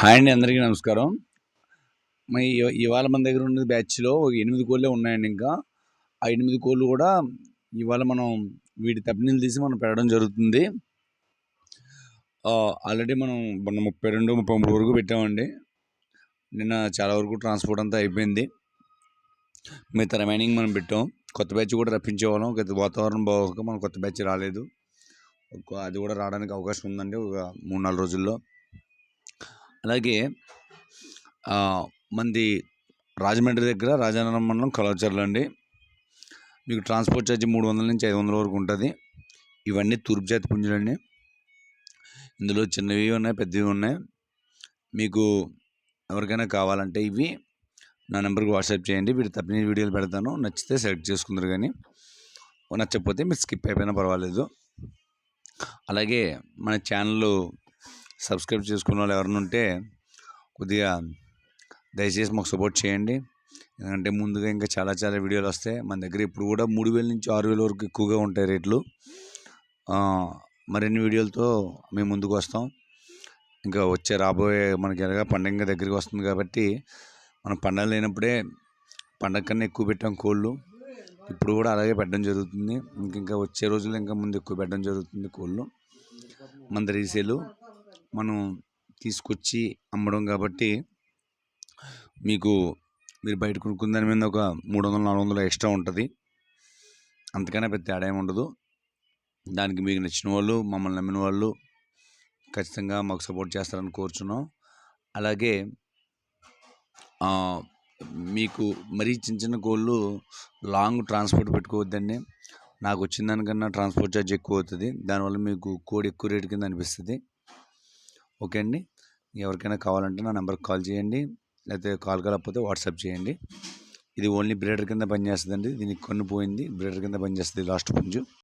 Hi అండి అందరికీ నమస్కారం. మరి ఇవాళ మన దగ్గర ఉన్న బ్యాచ్లో ఎనిమిది కోళ్ళే ఉన్నాయండి ఇంకా. ఆ ఎనిమిది కోళ్ళు కూడా ఇవాళ మనం వీటి తప్పనీళ్ళు తీసి మనం పెట్టడం జరుగుతుంది. ఆల్రెడీ మనం మొన్న ముప్పై రెండు ముప్పై మూడు వరకు పెట్టామండి. నిన్న చాలా వరకు ట్రాన్స్పోర్ట్ అంతా అయిపోయింది. మిగతా రిమైనింగ్ మనం పెట్టాం. కొత్త బ్యాచ్ కూడా రప్పించేవాళ్ళం. గత వాతావరణం బాగోక మనం కొత్త బ్యాచ్ రాలేదు. అది కూడా రావడానికి అవకాశం ఉందండి. ఒక మూడు నాలుగు రోజుల్లో. అలాగే మనది మంది రాజమండ్రి దగ్గర రాజానగరం మండలం కలవచర్లు అండి. మీకు ట్రాన్స్పోర్ట్ ఛార్జ్ మూడు వందల నుంచి ఐదు వందల వరకు ఉంటుంది. ఇవన్నీ తూర్పు జాతి పుంజులండి. ఇందులో చిన్నవి ఉన్నాయి పెద్దవి ఉన్నాయి. మీకు ఎవరికైనా కావాలంటే ఇవి నా నెంబర్కి వాట్సాప్ చేయండి. వీటి తప్పిన వీడియోలు పెడతాను. నచ్చితే సెలెక్ట్ చేసుకుందరు కానీ నచ్చకపోతే మీరు స్కిప్ అయిపోయినా పర్వాలేదు. అలాగే మన ఛానల్ సబ్స్క్రైబ్ చేసుకున్న వాళ్ళు ఎవరైనా ఉంటే కొద్దిగా దయచేసి మాకు సపోర్ట్ చేయండి. ఎందుకంటే ముందుగా ఇంకా చాలా చాలా వీడియోలు వస్తాయి. మన దగ్గర ఇప్పుడు కూడా మూడు వేల నుంచి ఆరు వేల వరకు ఎక్కువగా ఉంటాయి రేట్లు. మరిన్ని వీడియోలతో మేము ముందుకు వస్తాం. ఇంకా వచ్చే రాబోయే మనకి ఎలాగా పండగ దగ్గరికి వస్తుంది కాబట్టి మనం పండగ లేనప్పుడే పండగ కన్నా ఎక్కువ పెట్టాం కోళ్ళు. ఇప్పుడు కూడా అలాగే పెట్టడం జరుగుతుంది. ఇంకా వచ్చే రోజుల్లో ఇంకా ముందు ఎక్కువ పెట్టడం జరుగుతుంది కోళ్ళు. మన రీసేలు మనం తీసుకొచ్చి అమ్మడం కాబట్టి మీకు మీరు బయట కొనుక్కున్న దాని మీద ఒక మూడు వందలు నాలుగు వందలు ఎక్స్ట్రా ఉంటుంది. అంతకన్నా పెద్ద తేడా ఏమి ఉండదు. దానికి మీకు నచ్చిన వాళ్ళు మమ్మల్ని నమ్మిన వాళ్ళు ఖచ్చితంగా మాకు సపోర్ట్ చేస్తారని కోరుచున్నాం. అలాగే మీకు మరీ చిన్న చిన్న కోళ్ళు లాంగ్ ట్రాన్స్పోర్ట్ పెట్టుకోవద్దండి. నాకు వచ్చిన దానికన్నా ట్రాన్స్పోర్ట్ ఛార్జ్ ఎక్కువ అవుతుంది. దానివల్ల మీకు కోడి ఎక్కువ రేటు కింద అనిపిస్తుంది. ఓకే అండి. ఎవరికైనా కావాలంటే నా నెంబర్కి కాల్ చేయండి. లేకపోతే కాల్ కాలకపోతే వాట్సాప్ చేయండి. ఇది ఓన్లీ బ్రేడర్ కింద పనిచేస్తుందండి. దీనికి కన్ను పోయింది. బ్రేడర్ కింద పనిచేస్తుంది లాస్ట్ పుంజు.